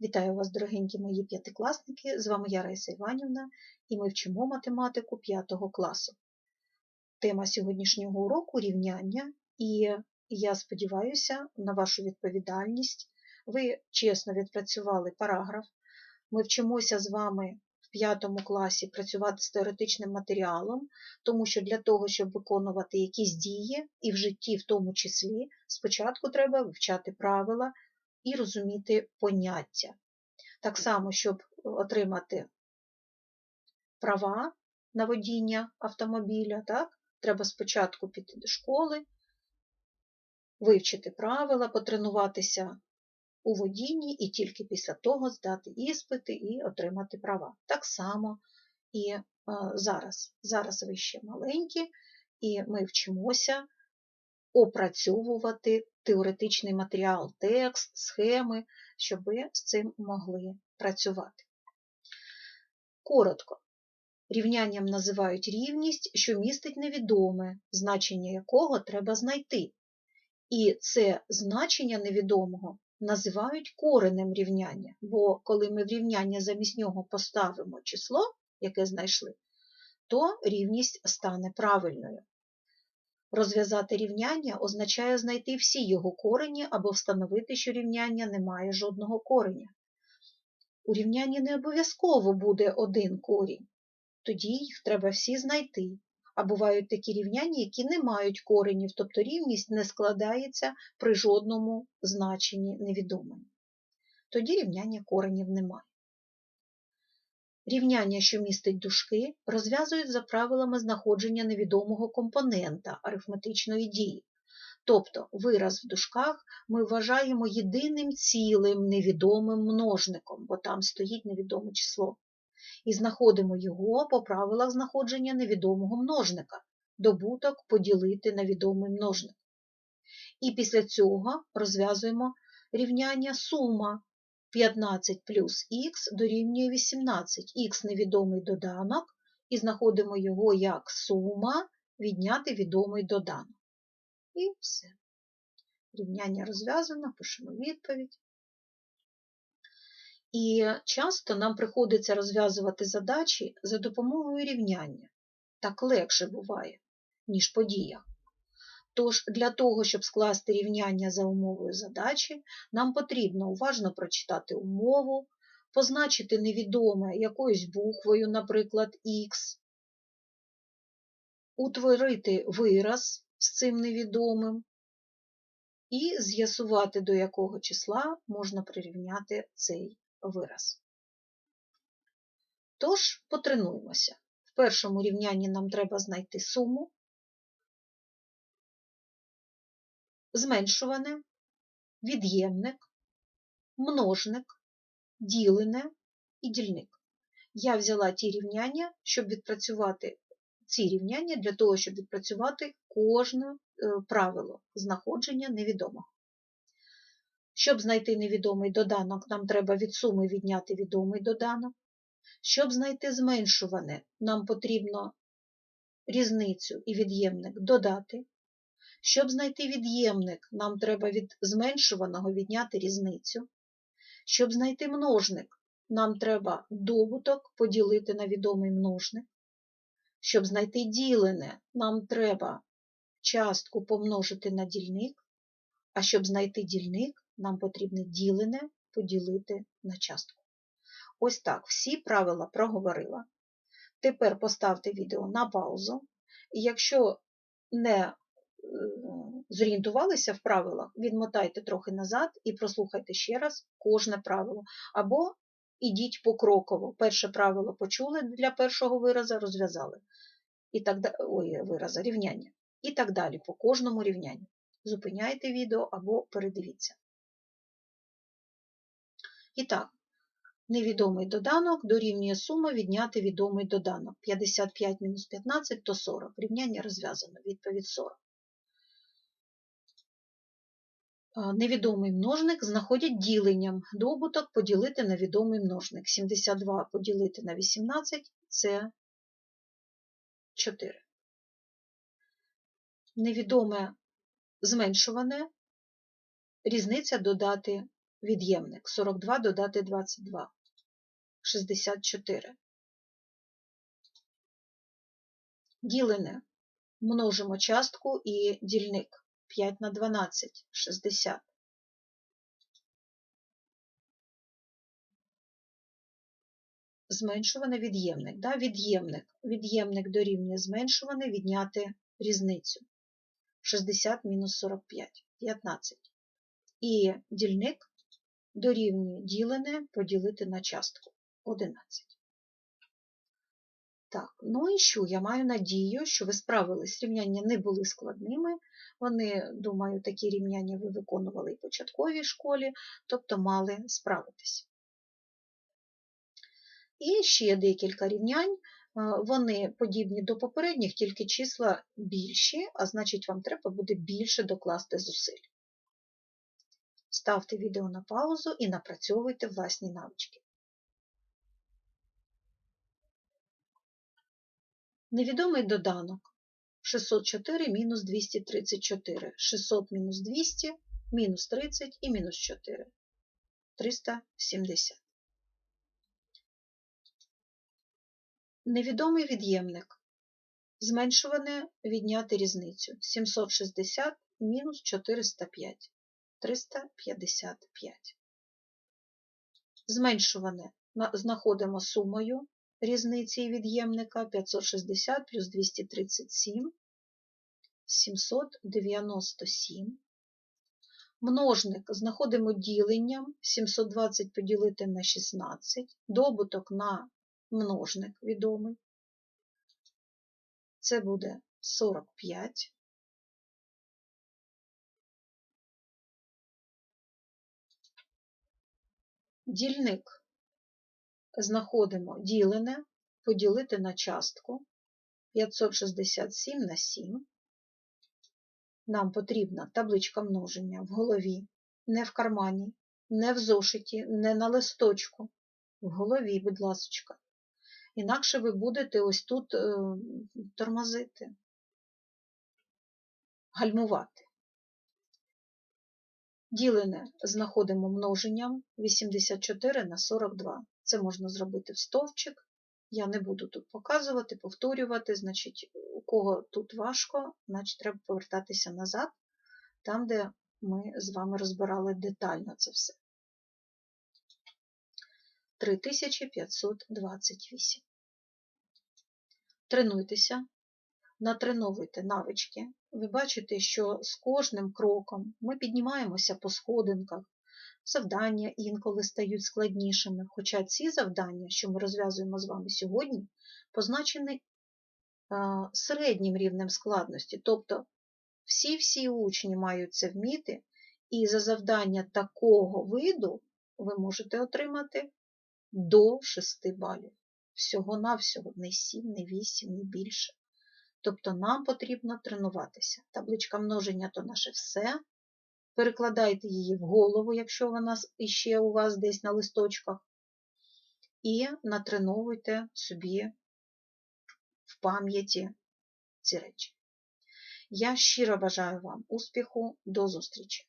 Вітаю вас, дорогенькі мої п'ятикласники! З вами я Раїса Іванівна, і ми вчимо математику 5 класу. Тема сьогоднішнього уроку рівняння, і я сподіваюся на вашу відповідальність. Ви чесно відпрацювали параграф. Ми вчимося з вами в 5 класі працювати з теоретичним матеріалом, тому що для того, щоб виконувати якісь дії, і в житті в тому числі, спочатку треба вивчати правила і розуміти поняття. Так само, щоб отримати права на водіння автомобіля, так, треба спочатку піти до школи, вивчити правила, потренуватися у водінні і тільки після того здати іспити і отримати права. Так само і е, зараз. Зараз ви ще маленькі, і ми вчимося опрацьовувати теоретичний матеріал, текст, схеми, щоб ви з цим могли працювати. Коротко. Рівнянням називають рівність, що містить невідоме, значення якого треба знайти. І це значення невідомого називають коренем рівняння, бо коли ми в рівняння замість нього поставимо число, яке знайшли, то рівність стане правильною. Розв'язати рівняння означає знайти всі його корені або встановити, що рівняння не має жодного кореня. У рівнянні не обов'язково буде один корінь, тоді їх треба всі знайти. А бувають такі рівняння, які не мають коренів, тобто рівність не складається при жодному значенні невідомим. Тоді рівняння коренів немає. Рівняння, що містить дужки, розв'язують за правилами знаходження невідомого компонента арифметичної дії. Тобто вираз в дужках ми вважаємо єдиним цілим невідомим множником, бо там стоїть невідоме число. І знаходимо його по правилах знаходження невідомого множника, добуток поділити на відомий множник. І після цього розв'язуємо рівняння сума 15 плюс х дорівнює 18. Х невідомий доданок, і знаходимо його як сума відняти відомий доданок. І все. Рівняння розв'язано, пишемо відповідь. І часто нам приходиться розв'язувати задачі за допомогою рівняння. Так легше буває, ніж по діях. Тож для того, щоб скласти рівняння за умовою задачі, нам потрібно уважно прочитати умову, позначити невідоме якоюсь буквою, наприклад, Х, утворити вираз з цим невідомим і з'ясувати, до якого числа можна прирівняти цей вираз. Тож, потренуємося. В першому рівнянні нам треба знайти суму. Зменшуване, від'ємник, множник, ділене і дільник. Я взяла ті рівняння, щоб відпрацювати ці рівняння для того, щоб відпрацювати кожне правило знаходження невідомого. Щоб знайти невідомий доданок, нам треба від суми відняти відомий доданок. Щоб знайти зменшуване, нам потрібно різницю і від'ємник додати. Щоб знайти від'ємник, нам треба від зменшуваного відняти різницю. Щоб знайти множник, нам треба добуток поділити на відомий множник. Щоб знайти ділене, нам треба частку помножити на дільник, а щоб знайти дільник, нам потрібно ділене поділити на частку. Ось так, всі правила проговорила. Тепер поставте відео на паузу. І якщо не зорієнтувалися в правилах, відмотайте трохи назад і прослухайте ще раз кожне правило. Або ідіть покроково. Перше правило почули для першого виразу, розв'язали. І так, ой, вираза, рівняння. І так далі, по кожному рівнянню. Зупиняйте відео або передивіться. І так, невідомий доданок дорівнює сума відняти відомий доданок. 55 мінус 15 то 40. Рівняння розв'язано. Відповідь 40. Невідомий множник знаходять діленням. Добуток поділити на відомий множник. 72 поділити на 18 це 4. Невідоме зменшуване, різниця додати від'ємник 42 додати 22. 64. Ділене. Множимо частку і дільник. 5 на 12, 60. Зменшуване від'ємник. Да? Від'ємник. Від'ємник дорівнює зменшуване відняти різницю. 60 мінус 45, 15. І дільник дорівнює ділене поділити на частку 11. Так, ну і що? Я маю надію, що ви справились. Рівняння не були складними. Вони, думаю, такі рівняння ви виконували і в початковій школі, тобто мали справитись. І ще декілька рівнянь. Вони подібні до попередніх, тільки числа більші, а значить, вам треба буде більше докласти зусиль. Ставте відео на паузу і напрацьовуйте власні навички. Невідомий доданок 604 мінус 234, 600 мінус 200, мінус 30 і мінус 4, 370. Невідомий від'ємник. Зменшуване відняти різницю 760 мінус 405, 355. Зменшуване знаходимо сумою різниці від'ємника 560 плюс 237, 797. Множник знаходимо діленням 720 поділити на 16, добуток на множник відомий. Це буде 45. Дільник знаходимо ділене, поділити на частку 567 на 7. Нам потрібна табличка множення в голові, не в кармані, не в зошиті, не на листочку. В голові, будь ласка. Інакше ви будете ось тут е, тормозити, гальмувати. Ділене знаходимо множенням 84 на 42. Це можна зробити в стовпчик. Я не буду тут показувати, повторювати. Значить, у кого тут важко, значить треба повертатися назад, там, де ми з вами розбирали детально це все. 3528. Тренуйтеся, натреновуйте навички. Ви бачите, що з кожним кроком ми піднімаємося по сходинках, завдання інколи стають складнішими, хоча ці завдання, що ми розв'язуємо з вами сьогодні, позначені середнім рівнем складності. Тобто всі-всі учні мають це вміти, і за завдання такого виду ви можете отримати до 6 балів. Всього-навсього не 7, не 8, не більше. Тобто нам потрібно тренуватися. Табличка множення то наше все. Перекладайте її в голову, якщо вона іще у вас десь на листочках, і натреновуйте собі в пам'яті ці речі. Я щиро бажаю вам успіху, до зустрічі!